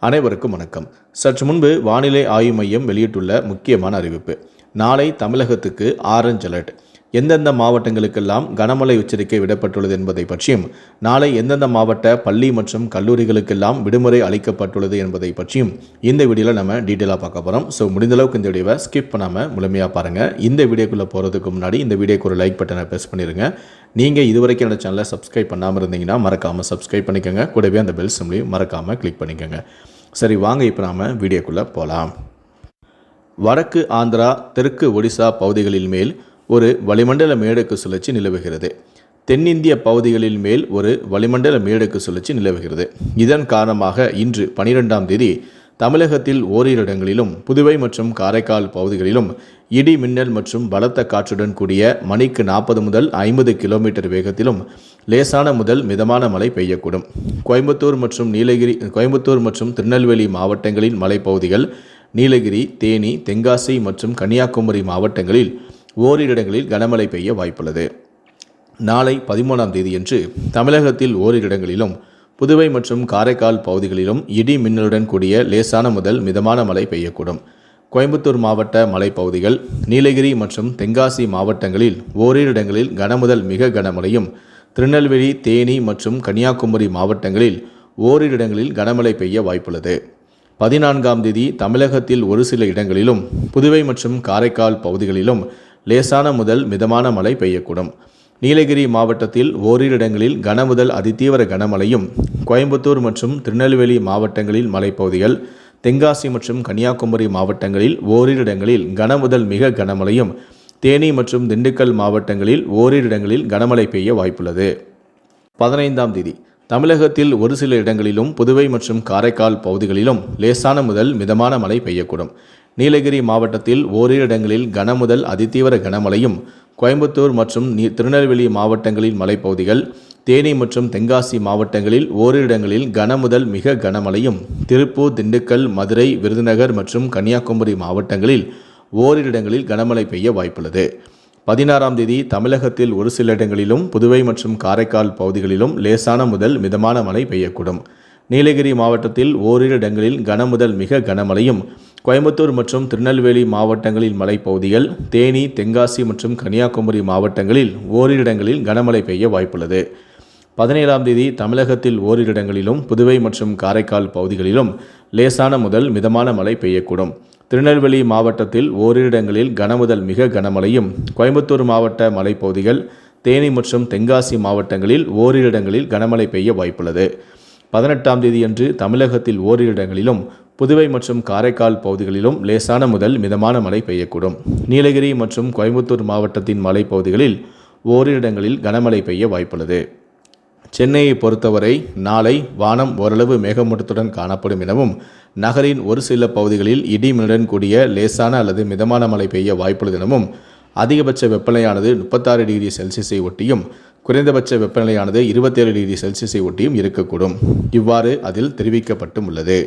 அனைவருக்கும் வணக்கம். சற்று முன்பு வானிலை ஆய்வு மையம் வெளியிட்டுள்ள முக்கியமான அறிவிப்பு. நாளை தமிழகத்துக்கு ஆரஞ்ச் அலர்ட். எந்தெந்த மாவட்டங்களுக்கெல்லாம் கனமழை எச்சரிக்கை விடப்பட்டுள்ளது என்பதை பற்றியும் நாளை எந்தெந்த மாவட்ட பள்ளி மற்றும் கல்லூரிகளுக்கெல்லாம் விடுமுறை அளிக்கப்பட்டுள்ளது என்பதை பற்றியும் இந்த வீடியோவில் நம்ம டீட்டெயிலாக பார்க்க போகிறோம் ஸோ முடிந்தளவுக்கு இந்த வீடியோவை ஸ்கிப் பண்ணாமல் முழுமையாக பாருங்கள் இந்த வீடியோக்குள்ளே போகிறதுக்கு முன்னாடி இந்த வீடியோக்கு ஒரு லைக் பட்டனை ப்ரெஸ் பண்ணிடுங்க நீங்கள் இதுவரைக்கும் என்னோட சேனலை சப்ஸ்கிரைப் பண்ணாமல் இருந்தீங்கன்னா மறக்காமல் சப்ஸ்கிரைப் பண்ணிக்கோங்க. கூடவே அந்த பெல் சிம்லையும் மறக்காமல் கிளிக் பண்ணிக்கோங்க. சரி வாங்க இப்போ நாம் வீடியோக்குள்ளே போகலாம் வடக்கு ஆந்திரா தெற்கு ஒடிசா பகுதிகளில் மேல் ஒரு வளிமண்டல மேடக்கு சுழற்சி நிலவுகிறது. தென்னிந்திய பகுதிகளில் மேல் ஒரு வளிமண்டல மேடக்கு சுழற்சி நிலவுகிறது. இதன் காரணமாக இன்று பனிரெண்டாம் தேதி தமிழகத்தில் ஓரிரு இடங்களிலும் புதுவை மற்றும் காரைக்கால் பகுதிகளிலும் இடி மின்னல் மற்றும் பலத்த காற்றுடன் கூடிய மணிக்கு நாற்பது முதல் ஐம்பது கிலோமீட்டர் வேகத்திலும் லேசான முதல் மிதமான மழை பெய்யக்கூடும். கோயம்புத்தூர் மற்றும் நீலகிரி கோயம்புத்தூர் மற்றும் திருநெல்வேலி மாவட்டங்களின் மலைப்பகுதிகள் நீலகிரி தேனி தென்காசி மற்றும் கன்னியாகுமரி மாவட்டங்களில் ஓரிரு இடங்களில் கனமழை பெய்ய வாய்ப்புள்ளது. நாளை பதிமூணாம் தேதியன்று தமிழகத்தில் ஓரிரு இடங்களிலும் புதுவை மற்றும் காரைக்கால் பகுதிகளிலும் இடி மின்னலுடன் கூடிய லேசான முதல் மிதமான மழை பெய்யக்கூடும். கோயம்புத்தூர் மாவட்ட மலைப்பகுதிகள் நீலகிரி மற்றும் தென்காசி மாவட்டங்களில் ஓரிரு இடங்களில் கனமுதல் மிக கனமழையும் திருநெல்வேலி தேனி மற்றும் கன்னியாகுமரி மாவட்டங்களில் ஓரிரு இடங்களில் கனமழை பெய்ய வாய்ப்புள்ளது. பதினான்காம் தேதி தமிழகத்தில் ஒரு சில இடங்களிலும் புதுவை மற்றும் காரைக்கால் பகுதிகளிலும் லேசான முதல் மிதமான மழை பெய்யக்கூடும். நீலகிரி மாவட்டத்தில் ஓரிரு இடங்களில் கனமுதல் அதிதீவிர கனமழையும் கோயம்புத்தூர் மற்றும் திருநெல்வேலி மாவட்டங்களில் மலைப்பகுதிகள் தென்காசி மற்றும் கன்னியாகுமரி மாவட்டங்களில் ஓரிரு இடங்களில் கனமுதல் மிக கனமழையும் தேனி மற்றும் திண்டுக்கல் மாவட்டங்களில் ஓரிரு இடங்களில் கனமழை பெய்ய வாய்ப்புள்ளது. பதினைந்தாம் தேதி தமிழகத்தில் ஒரு சில இடங்களிலும் புதுவை மற்றும் காரைக்கால் பகுதிகளிலும் லேசான முதல் மிதமான மழை பெய்யக்கூடும். நீலகிரி மாவட்டத்தில் ஓரிரு இடங்களில் கனமுதல் அதிதீவிர கனமழையும் கோயம்புத்தூர் மற்றும் நீ- திருநெல்வேலி மாவட்டங்களின் மலைப்பகுதிகள் தேனி மற்றும் தென்காசி மாவட்டங்களில் ஓரிரு இடங்களில் கனமுதல் மிக கனமழையும் திருப்பூர் திண்டுக்கல் மதுரை விருதுநகர் மற்றும் கன்னியாகுமரி மாவட்டங்களில் ஓரிரு இடங்களில் கனமழை பெய்ய வாய்ப்புள்ளது. பதினாறாம் தேதி தமிழகத்தில் ஒரு சில இடங்களிலும் புதுவை மற்றும் காரைக்கால் பகுதிகளிலும் லேசான முதல் மிதமான மழை பெய்யக்கூடும். நீலகிரி மாவட்டத்தில் ஓரிரு இடங்களில் கனமுதல் மிக கனமழையும் கோயம்புத்தூர் மற்றும் திருநெல்வேலி மாவட்டங்களில் மலைப்பகுதிகள் தேனி தென்காசி மற்றும் கன்னியாகுமரி மாவட்டங்களில் ஓரிரு இடங்களில் கனமழை பெய்ய வாய்ப்புள்ளது. பதினேழாம் தேதி தமிழகத்தில் ஓரிரு இடங்களிலும் புதுவை மற்றும் காரைக்கால் பகுதிகளிலும் லேசான முதல் மிதமான மழை பெய்யக்கூடும். திருநெல்வேலி மாவட்டத்தில் ஓரிரு இடங்களில் கனமுதல் மிக கனமழையும் கோயம்புத்தூர் மாவட்ட மலைப்பகுதிகள் தேனி மற்றும் தென்காசி மாவட்டங்களில் ஓரிரு இடங்களில் கனமழை பெய்ய வாய்ப்புள்ளது. பதினெட்டாம் தேதியன்று தமிழகத்தில் ஓரிரு இடங்களிலும் புதுவை மற்றும் காரைக்கால் பகுதிகளிலும் லேசான முதல் மிதமான மழை பெய்யக்கூடும். நீலகிரி மற்றும் கோயம்புத்தூர் மாவட்டத்தின் மலைப்பகுதிகளில் ஓரிரு இடங்களில் கனமழை பெய்ய வாய்ப்புள்ளது. சென்னையை பொறுத்தவரை நாளை வானம் ஓரளவு மேகமூட்டத்துடன் காணப்படும் எனவும் நகரின் ஒரு சில பகுதிகளில் இடிமின்னுடன் கூடிய லேசான அல்லது மிதமான மழை பெய்ய வாய்ப்புள்ளது எனவும் அதிகபட்ச வெப்பநிலையானது முப்பத்தாறு டிகிரி செல்சியஸை ஒட்டியும் குறைந்தபட்ச வெப்பநிலையானது இருபத்தேழு டிகிரி செல்சியஸை ஒட்டியும் இருக்கக்கூடும். இவ்வாறு அதில் தெரிவிக்கப்பட்டும் உள்ளது.